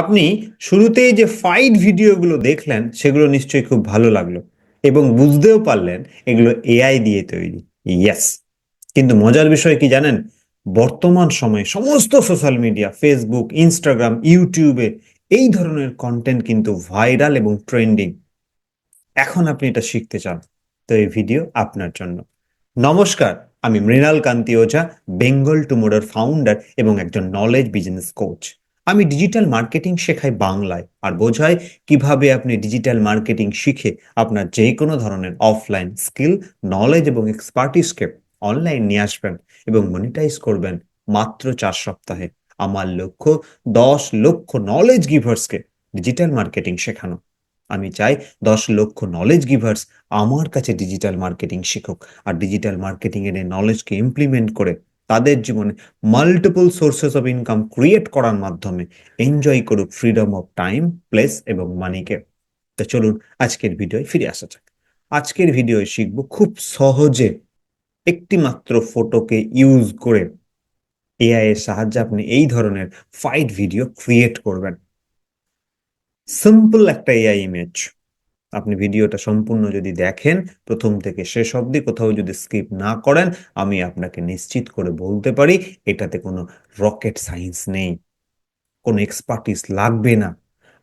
আপনি শুরুতেই যে ফাইট ভিডিওগুলো দেখলেন, সেগুলো নিশ্চয়ই খুব ভালো লাগল এবং বুঝতেও পারলেন এগুলো এআই দিয়ে তৈরি। ইয়েস কিন্তু মজার বিষয় কি জানেন? বর্তমান সময়ে সমস্ত সোশ্যাল মিডিয়া ফেসবুক ইনস্টাগ্রাম ইউটিউবে এই ধরনের কন্টেন্ট কিন্তু ভাইরাল এবং ট্রেন্ডিং এখন আপনি এটা শিখতে চান, তো এই ভিডিও আপনার জন্য। নমস্কার, আমি মৃণাল কান্তি ওঝা বেঙ্গল টুমোরোর ফাউন্ডার এবং একজন নলেজ বিজনেস কোচ আমি ডিজিটাল মার্কেটিং শেখাই বাংলায় আর বোঝাই কীভাবে আপনি ডিজিটাল মার্কেটিং শিখে আপনার যে কোনো ধরনের অফলাইন স্কিল নলেজ এবং এক্সপার্টিসকে অনলাইন নিয়ে আসবেন এবং মনিটাইজ করবেন মাত্র চার সপ্তাহে। আমার লক্ষ্য দশ লক্ষ নলেজ গিভার্সকে ডিজিটাল মার্কেটিং শেখানো। আমি চাই দশ লক্ষ নলেজ গিভার্স আমার কাছে ডিজিটাল মার্কেটিং শিখুক। আর ডিজিটাল মার্কেটিং এর নলেজকে ইমপ্লিমেন্ট করে তাদের জীবনে multiple sources of income create করার মাধ্যমে এনজয় করুক ফ্রিডম অফ টাইম প্লেস এবং মানিকে তো চলুন আজকের ভিডিওয় ফিরে আসা যাক। আজকের ভিডিওয় শিখব খুব সহজে একটি মাত্র ফটোকে ইউজ করে এআই এর সাহায্যে আপনি এই ধরনের ফাইট ভিডিও ক্রিয়েট করবেন। সিম্পল একটা এআই ইমেজ আপনি ভিডিওটা সম্পূর্ণ যদি দেখেন, প্রথম থেকে শেষ অবধি কোথাও যদি স্কিপ না করেন, আমি আপনাকে নিশ্চিত করে বলতে পারি, এটাতে কোনো রকেট সায়েন্স নেই। কোনো এক্সপার্টিস লাগবে না।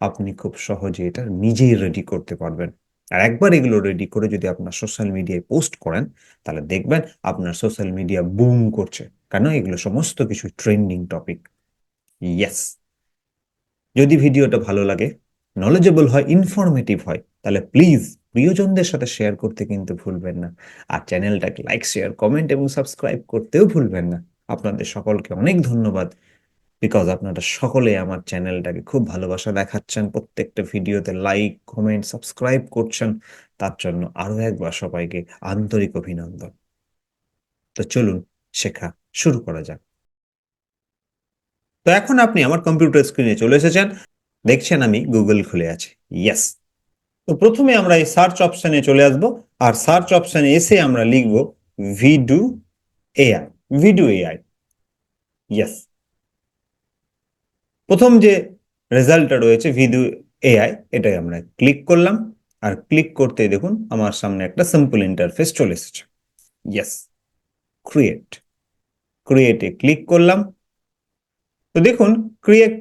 আপনি খুব সহজে এটা নিজেই রেডি করতে পারবেন। আর একবার এগুলো রেডি করে যদি আপনার সোশ্যাল মিডিয়ায় পোস্ট করেন, তাহলে দেখবেন আপনার সোশ্যাল মিডিয়া বুম করছে। কেন? এগুলো সমস্ত কিছু ট্রেন্ডিং টপিক ইয়েস যদি ভিডিওটা ভালো লাগে নলেজেবল হয় ইনফরমেটিভ হয় তাহলে প্লিজ প্রিয়জনদের সাথে শেয়ার করতে কিন্তু ভুলবেন না। আর চ্যানেলটাকে লাইক শেয়ার কমেন্ট এবং সাবস্ক্রাইব করতেও ভুলবেন না। আপনাদের সকলকে অনেক ধন্যবাদ। বিকজ আপনারা সকলে আমার চ্যানেলটাকে খুব ভালোবাসা দেখাচ্ছেন। প্রত্যেকটা ভিডিওতে লাইক কমেন্ট সাবস্ক্রাইব করছেন। তার জন্য আরও একবার সবাইকে আন্তরিক অভিনন্দন। তো চলুন শেখা শুরু করা যাক। তো এখন আপনি আমার কম্পিউটার স্ক্রিনে চলে এসেছেন। দেখছেন আমি গুগল খুলে আছে। ইয়েস তো প্রথমে আমরা এই সার্চ অপশনে চলে আসব, আর সার্চ অপশনে এসে আমরা লিখব Vidu AI Vidu AI yes প্রথম যে রেজাল্টটা রয়েছে ভিডু এআই এটাই আমরা ক্লিক করলাম, আর ক্লিক করতে দেখুন আমার সামনে একটা সিম্পল ইন্টারফেস চলে এসেছে ইয়েস ক্রিয়েট ক্রিয়েটে ক্লিক করলাম, তো দেখুন ক্রিয়েট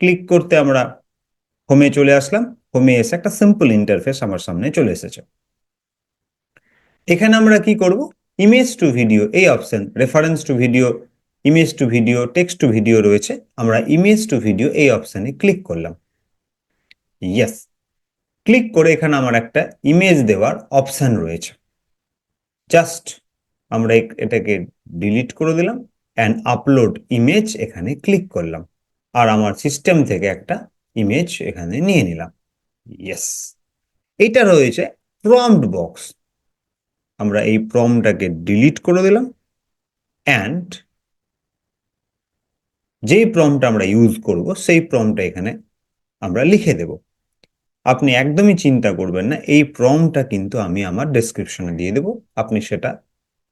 ক্লিক করতে আমরা হোমে চলে আসলাম হোমে এসে একটা সিম্পল ইন্টারফেস আমার সামনে চলে এসেছে। এখানে আমরা কি করব? ইমেজ টু ভিডিও এই option reference to video image to video text to video রয়েছে। আমরা ইমেজ টু ভিডিও এই অপশনে ক্লিক করলাম। ইয়েস ক্লিক করে এখানে আমার একটা ইমেজ দেওয়ার অপশন রয়েছে। জাস্ট আমরা এটাকে ডিলিট করে দিলাম অ্যান্ড আপলোড ইমেজ এখানে ক্লিক করলাম। আর আমার সিস্টেম থেকে একটা ইমেজ এখানে নিয়ে নিলাম। ইয়েস এটা রয়েছে প্রম্পট বক্স আমরা এই প্রমটাকে ডিলিট করে দিলাম অ্যান্ড যেই প্রমটা আমরা ইউজ করব, সেই প্রমটা এখানে আমরা লিখে দেব। আপনি একদমই চিন্তা করবেন না, এই প্রমটা কিন্তু আমি আমার ডেসক্রিপশনে দিয়ে দেব। আপনি সেটা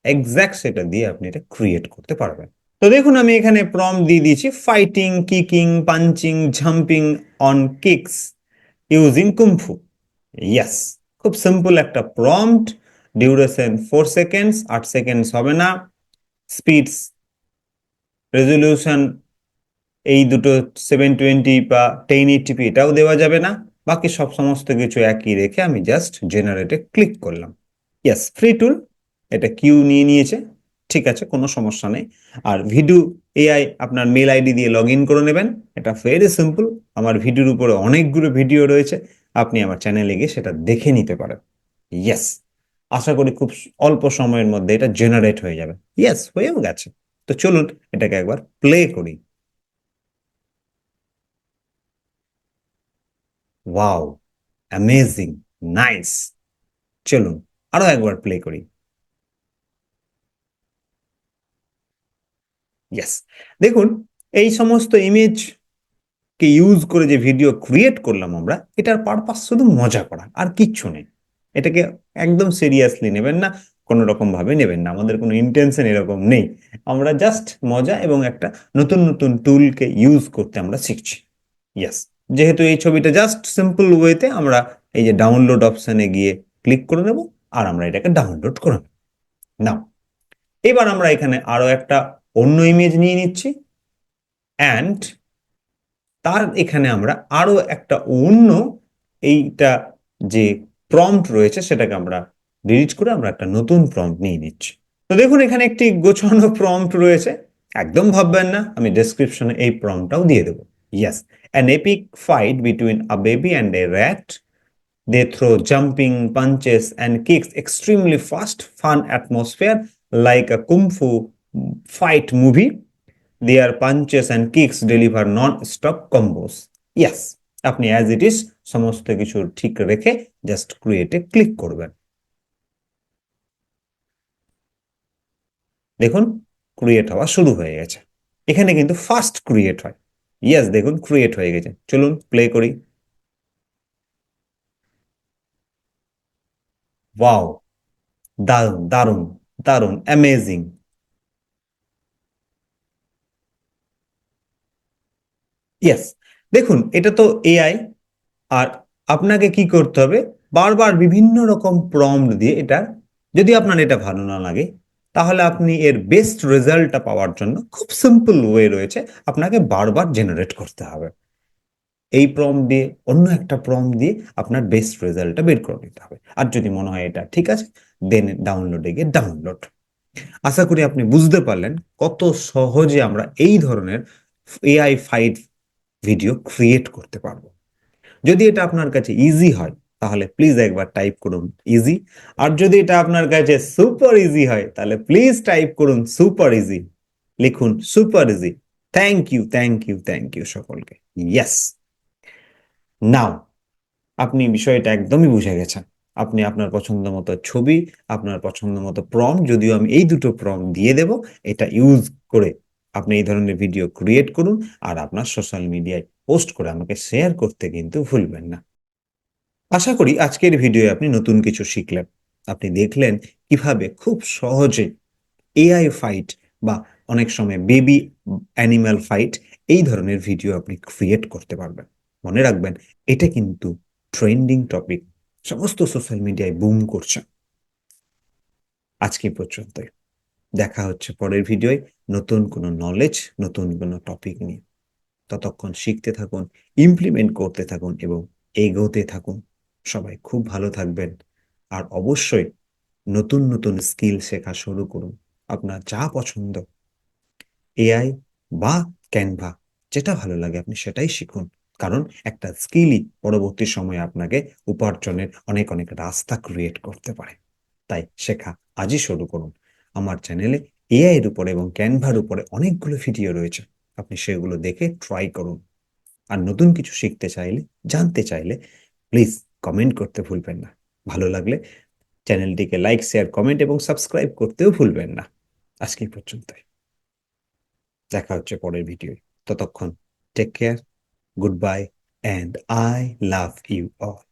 এক্স্যাক্ট সেটা দিয়ে আপনি এটা ক্রিয়েট করতে পারবেন। তো দেখুন, আমি এখানে প্রম দিয়ে দিয়েছি fighting kicking punching jumping on kicks using kung fu yes খুব সিম্পল একটা প্রম্পট ডিউরেশন ফোর সেকেন্ডস আট সেকেন্ডস হবে না। স্পিডস রেজলিউশন এই দুটো সেভেন টোয়েন্টি বা টেন এইটিপি এটাও দেওয়া যাবে না। বাকি সব সমস্ত কিছু একই রেখে আমি জাস্ট জেনারেটে ক্লিক করলাম। ইয়াস ফ্রি টুল এটা কিউ নিয়ে নিয়েছে। ঠিক আছে, কোনো সমস্যা নেই। আর ভিডিও এআই আপনার মেল আইডি দিয়ে লগ ইন করে নেবেন। এটা ভেরি সিম্পল, আমার ভিডিওর উপরে অনেকগুলো ভিডিও রয়েছে, আপনি আমার চ্যানেলে গিয়ে সেটা দেখে নিতে পারেন। ইয়েস আশা করি খুব অল্প সময়ের মধ্যে এটা জেনারেট হয়ে যাবে। ইয়েস হয়েও গেছে। তো চলুন, এটাকে একবার প্লে করি। ওয়াও অ্যামেজিং নাইস চলুন, আরও একবার প্লে করি। ইয়েস দেখুন, এই সমস্ত ইমেজ কে ইউজ করে যে ভিডিও ক্রিয়েট করলাম আমরা, এটার পারপাস শুধু মজা করা, আর কিচ্ছু নেই। এটাকে একদম সিরিয়াসলি নেবেন না, কোনো রকম ভাবে নেবেন না, আমাদের কোনো ইন্টেনশন এরকম নেই। আমরা জাস্ট মজা এবং একটা নতুন নতুন টুলকে ইউজ করতে আমরা শিখছি। ইয়েস যেহেতু এই ছবিটা জাস্ট সিম্পল ওয়েতে আমরা এই যে ডাউনলোড অপশানে গিয়ে ক্লিক করে নেব, আর আমরা এটাকে ডাউনলোড করে নেব। নাও এবার আমরা এখানে আরও একটা অন্য ইমেজ নিয়ে নিচ্ছি। অ্যান্ড তার এখানে আমরা আরও একটা অন্য এইটা যে প্রম্পট রয়েছে সেটাকে আমরা ডিলিট করে আমরা একটা নতুন প্রম্পট নিয়ে নিচ্ছি। তো দেখুন এখানে একটি গোছানো প্রম্পট রয়েছে। একদম ভাববেন না আমি ডেসক্রিপশনে এই প্রম্পটটাও দিয়ে দেবো। Yes an epic fight between a baby and a rat they throw jumping punches and kicks extremely fast, fun atmosphere like kung fu fight movie. Their punches and kicks deliver non-stop combos. Yes, আপনি as it is সমস্ত কিছু ঠিক রেখে just ক্রিয়েটে click করবেন। দেখুন create হওয়া শুরু হয়ে গেছে। এখানে কিন্তু ফাস্ট ক্রিয়েট হয়। ইয়েস দেখুন ক্রিয়েট হয়ে গেছে। চলুন প্লে করি। ওয়াও দারুণ দারুণ দারুণ অ্যামেজিং ইয়েস দেখুন, এটা তো এআই আর আপনাকে কি করতে হবে? বারবার বিভিন্ন রকম প্রম্পট দিয়ে এটা, যদি আপনার এটা ভালো না লাগে, তাহলে আপনি এর বেস্ট রেজাল্টটা পাওয়ার জন্য খুব সিম্পল ওয়ে রয়েছে, আপনাকে বারবার জেনারেট করতে হবে। এই প্রম দিয়ে, অন্য একটা প্রম দিয়ে আপনার বেস্ট রেজাল্টটা বের করে নিতে হবে। আর যদি মনে হয় এটা ঠিক আছে দেন ডাউনলোডে গিয়ে ডাউনলোড আশা করি আপনি বুঝতে পারলেন কত সহজে আমরা এই ধরনের এআই ফাইট ভিডিও ক্রিয়েট করতে পারব। যদি এটা আপনার কাছে ইজি হয়, তাহলে প্লিজ একবার টাইপ করুন ইজি আর যদি এটা আপনার কাছে সুপার ইজি হয়, তাহলে প্লিজ টাইপ করুন সুপার ইজি লিখুন super easy thank you thank you thank you সকলকে। ইয়েস নাও আপনি বিষয়টা একদমই বুঝে গেছেন। আপনি আপনার পছন্দ মতো ছবি, আপনার পছন্দ মতো প্রম যদিও আমি এই দুটো প্রম দিয়ে দেব, এটা ইউজ করে আপনি এই ধরনের ভিডিও ক্রিয়েট করুন আর আপনার সোশ্যাল মিডিয়ায় পোস্ট করে আমাকে শেয়ার করতে কিন্তু ভুলবেন না। আশা করি আজকের ভিডিওয়ে আপনি নতুন কিছু শিখলেন। আপনি দেখলেন কীভাবে খুব সহজে এআই ফাইট বা অনেক সময় বেবি অ্যানিম্যাল ফাইট এই ধরনের ভিডিও আপনি ক্রিয়েট করতে পারবেন। মনে রাখবেন, এটা কিন্তু ট্রেন্ডিং টপিক সমস্ত সোশ্যাল মিডিয়ায় বুম করছে। আজকে পর্যন্তই। দেখা হচ্ছে পরের ভিডিওয় নতুন কোনো নলেজ নতুন কোনো টপিক নিয়ে। ততক্ষণ শিখতে থাকুন ইমপ্লিমেন্ট করতে থাকুন এবং এগোতে থাকুন। সবাই খুব ভালো থাকবেন। আর অবশ্যই নতুন নতুন স্কিল শেখা শুরু করুন। আপনার যা পছন্দ। এআই বা ক্যানভা যেটা ভালো লাগে আপনি সেটাই শিখুন। কারণ একটা স্কিলই পরবর্তী সময়ে আপনাকে উপার্জনের অনেক অনেক রাস্তা ক্রিয়েট করতে পারে। তাই শেখা আজই শুরু করুন। আমার চ্যানেলে এআই এর উপরে এবং ক্যানভার উপরে অনেকগুলো ভিডিও রয়েছে। আপনি সেগুলো দেখে ট্রাই করুন। আর নতুন কিছু শিখতে চাইলে, জানতে চাইলে প্লিজ কমেন্ট করতে ভুলবেন না। ভালো লাগলে চ্যানেলটিকে লাইক শেয়ার কমেন্ট এবং সাবস্ক্রাইব করতেও ভুলবেন না। আজকে এই পর্যন্তই। দেখা হচ্ছে পরের ভিডিও ততক্ষণ take care good bye and I love you all